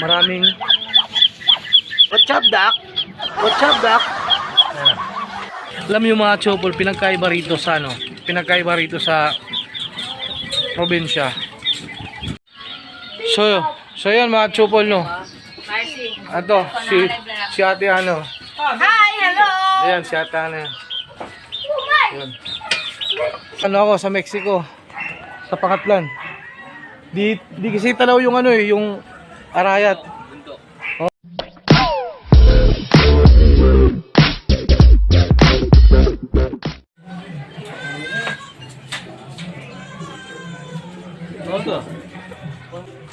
maraming What's up, Doc? What's up, Doc? Ayan. Alam mo yung mga chopol, pinagkaiba rito sa ano? Pinagkaiba rito sa probinsya. So, so yan mga chopol, no? Ato, si, si ate ano? Hi, hello! Ayan, si ate ano yan. Ayan. Ano ako, sa Mexico. Sa Pangatlan. Di, di kasi tanaw yung ano eh, yung arayat. Oh.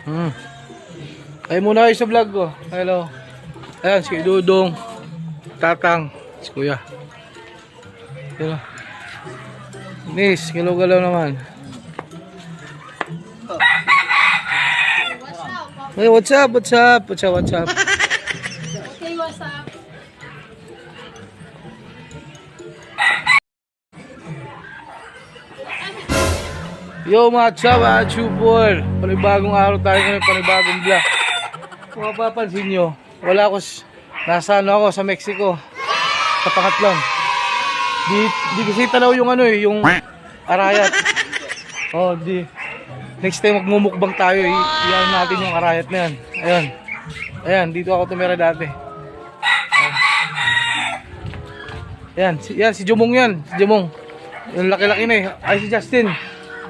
Hmm. Ay muna kayo sa vlog ko. Hello. Ayan, si Dudong. Tatang. Si Kuya. Hello. Nis, galaw-galaw naman. Hey, what's up? What's up? What's up? What's up? Okay, what's up? Yo, what's up, mga chupol? Panibagong araw tayo ngayon, panibagong vlog. Kung mapapansin nyo, wala ako, nasa ano ako, sa Mexico. Sa Pangatlan. Di, di kasi tanaw yung ano eh, yung arayat. Oh, di. Next time magmumukbang tayo, i- iyan natin yung arayat na yan. Ayan. Ayan, dito ako tumira dati. Ayan. Si, yan, si Jumong yan. Si Jumong. Yung laki-laki na eh. Ay, si Justin.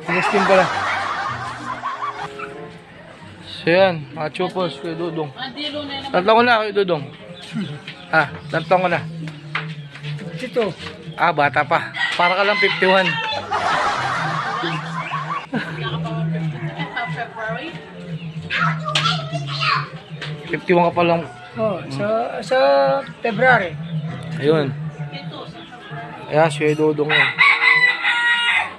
Si Justin pala. So yan, mga chupos, kuya Dudong. Tatlong ko na, kuya Dudong. Ha, tatlong ko na. Ito. Ah, bata pa. Para ka lang 51. February? 51 ka pa lang. Oh, sa sa February. Ayun. Ayan, si Kuya Dudong yan.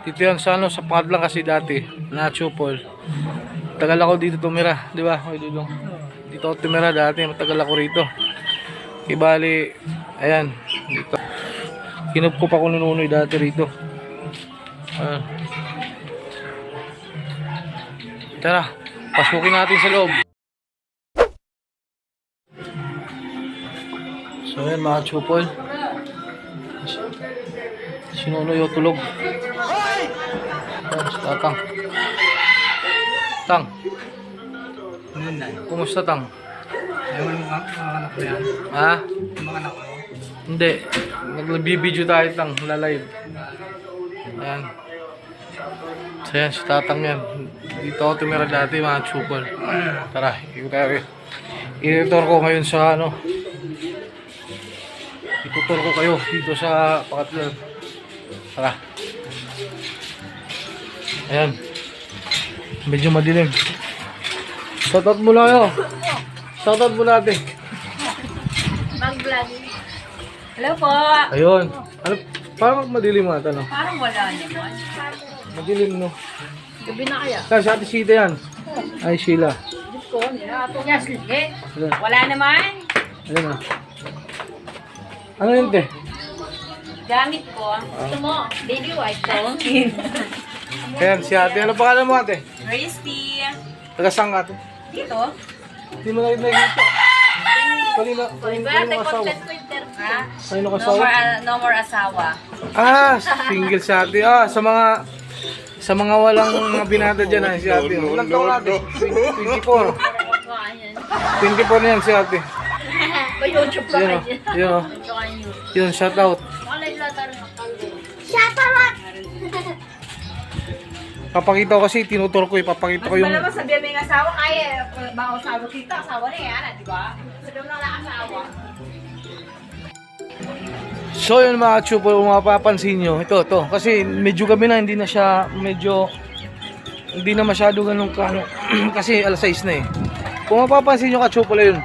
Dito yan sa ano, sa pangatlan kasi dati, na chupol. Tagal ako dito tumira, di ba, Kuya Dudong? Dito ako tumira dati, matagal ako rito. Ibali, ayan, dito. Kinup ko pa ko nununoy dati rito. Ayan. Tara, pasukin natin sa loob. So ayan mga chupol. Sinunoy o tulog. Si Tatang. Tang, kumusta Tang? Ewan mo mga anak ko yan. Ha? Mga anak ko. Hindi. Nagbibideo tayo Tang, lalive. Ayan. So yan, si Tatang yan. Dito ako tumira dati mga chupol. Tara, ikot tayo. I-tour ko ngayon sa ano. Itutur ko kayo dito sa Pakatlan. Tara. Ayan. Medyo madilim. Shoutout muna kayo. Shoutout muna natin. Mag-vlog. Hello po. Ayun. Ano, parang madilim ata, no? Parang wala naman. Madilim, no? Gabi na kaya. Saan si Ate Sita yan? Ay, Sheila. Diyos ko, niya. Sige. Wala naman. Ayun, ah. Ano yun, te? Gamit ko. Gusto mo, baby white to. Ayan, si ate. Ano pangalan mo, ate? Christy. Taga saan ka, ate? Dito. Hindi mo na nakikita. Kanina, kanina, kanina kasawa. Ha? Kanina No kasawa. more, uh, no more asawa. Ah, single si ate. Ah, sa mga sa mga walang mga binata dyan, ah, si ate. Ilang taon ate? 24. 24 na yan si ate. Pa-YouTube Yun, oh. Yun, oh. Yun, shout out. Shut up! Papakita ko kasi, tinutur ko, ipapakita ko yung... Mas malamang sabihan may asawa, kaya baka asawa kita, asawa na yan, di ba? Sabihan mo lang na asawa. So yun mga chupo, kung mapapansin nyo, ito, ito. Kasi medyo gabi na, hindi na siya, medyo, hindi na masyado ganun ka, ano, kasi alas 6 na eh. Kung mapapansin nyo ka chupo yun,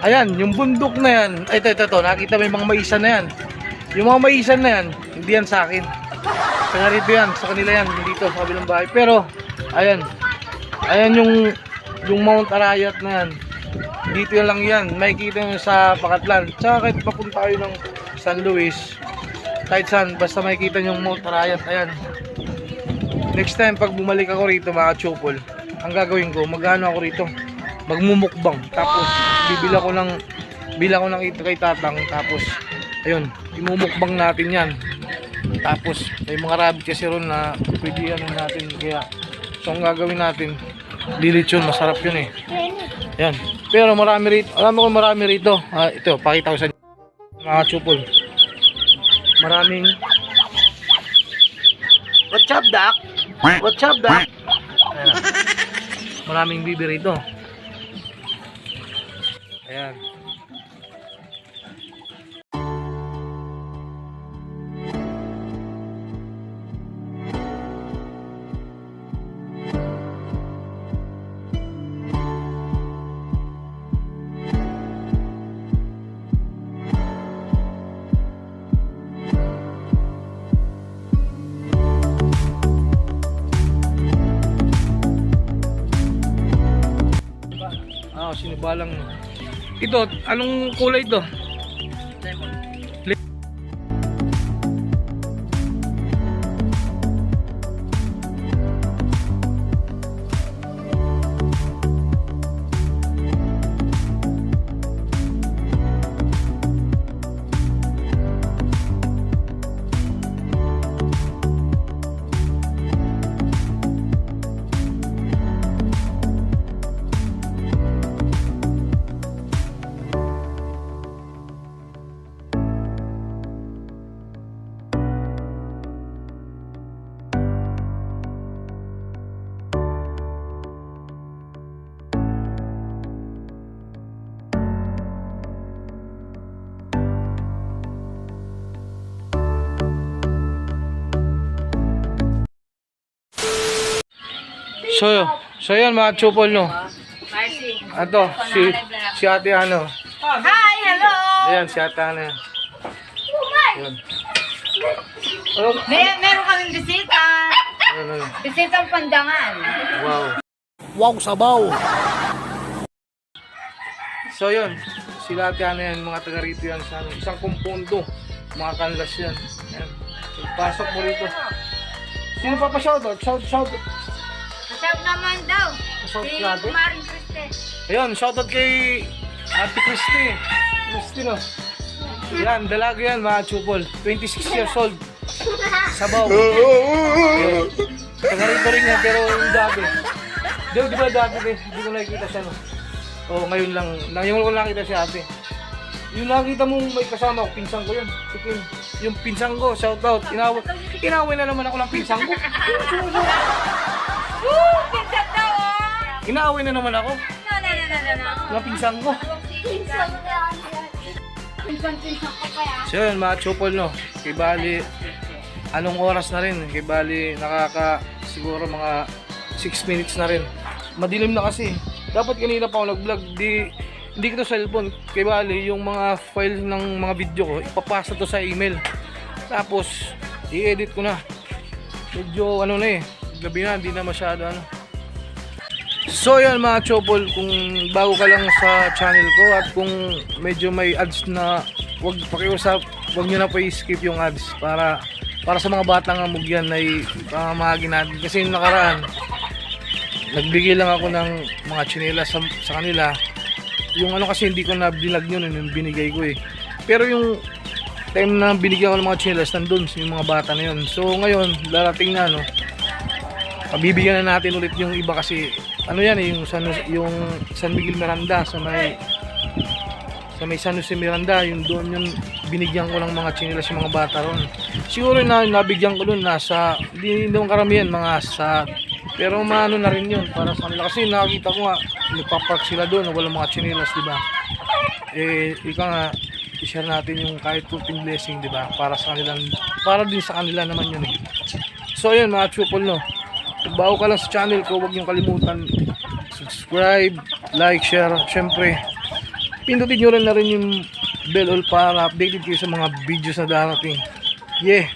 ayan, yung bundok na yan, ay ito, ito, ito, nakita mo yung mga maisan na yan. Yung mga maisan na yan, hindi yan sa akin. Kaya rito yan, sa kanila yan, dito sa kabilang bahay. Pero, ayan, ayan yung, yung Mount Arayat na yan. Dito lang yan, makikita nyo sa Pakatlan. Tsaka kahit papunta kayo ng San Luis, kahit saan, basta makikita nyo yung Mount Arayat, ayan. Next time, pag bumalik ako rito mga chupol, ang gagawin ko, magano ako rito. magmumukbang. Tapos bibila ko ng bila ko ng ito kay tatang tapos ayun, imumukbang natin 'yan. Tapos may mga rabbit kasi ron na pwede ano natin kaya so ang gagawin natin lilitsyon, masarap yun eh. Yan. Pero marami rito, alam mo kung marami rito. Ah, ito, pakita ko sa. Mga chupol. Maraming What's up, Doc? What's up, Doc? Ayan. Maraming bibi rito. Ayan. Sinibalang. Ito, anong kulay ito? So, so yan mga chupol no. Ato, si, si ate ano. Hi, hello! Ayan, si ate ano yan. Ayan. Ano? May, meron kaming bisita. Ano, ano? Bisitang pandangan. Wow. Wow, sabaw. So yun, sila ate ano yan, mga taga rito yan sa ano, isang kumpundo. Mga kanlas yan. Ayan. So, pasok mo rito. Sino pa pa shoutout? Shout, shout. Shout naman daw. Shout Si natin. Maring Kriste. Ayun, shoutout kay Ate Christy. Christy no. Yan, dalaga yan mga chupol. 26 years old. Sabaw. Taga rito rin yan, pero yung dati. Di, di ba dati, di, di ko nakikita siya no. Oo, ngayon lang. Ngayon ko nakita si ate. Yung nakita mo may kasama ko, pinsan ko yun. Si Kim. Yung pinsan ko, shoutout. Inaway, inaway na naman ako ng pinsan ko. Woo! Pinsan daw oh! Inaaway na naman ako No, no, no, no, no, no. ng pinsan ko. Pinsan Pinsan, pinsan ko kaya. So yun, mga chupol no. Kay Bali, anong oras na rin? Kay Bali, nakaka siguro mga 6 minutes na rin. Madilim na kasi. Dapat kanina pa ako nag-vlog, di hindi ko to cellphone. Kay Bali, yung mga file ng mga video ko, ipapasa to sa email. Tapos, i-edit ko na. Medyo ano na eh, gabi na, hindi na masyado ano. So yan mga chopol, kung bago ka lang sa channel ko at kung medyo may ads na wag pakiusap, wag nyo na po i-skip yung ads para para sa mga batang amog yan ay pamamahagi natin. Kasi yung nakaraan, nagbigay lang ako ng mga tsinelas sa, sa kanila. Yung ano kasi hindi ko na binag yun, yung binigay ko eh. Pero yung time na binigyan ko ng mga tsinelas, nandun yung mga bata na yun. So ngayon, darating na no, pabibigyan na natin ulit yung iba kasi ano yan eh, yung San, yung San Miguel Miranda sa may sa may San Jose Miranda yung doon yung binigyan ko ng mga chinelas yung mga bata ron. Siguro na nabigyan ko doon nasa hindi naman karamihan mga sa pero maano na rin yun para sa kanila. Kasi nakakita ko nga nagpapark sila doon walang mga chinelas di ba? Eh ika nga i-share natin yung kahit kunting blessing di ba? Para sa kanila para din sa kanila naman yun eh. So ayun mga chupol no kung bago ka lang sa channel ko, huwag niyong kalimutan subscribe, like, share. Siyempre, pindutin nyo rin na rin yung bell all para updated kayo sa mga videos na darating. Yeah!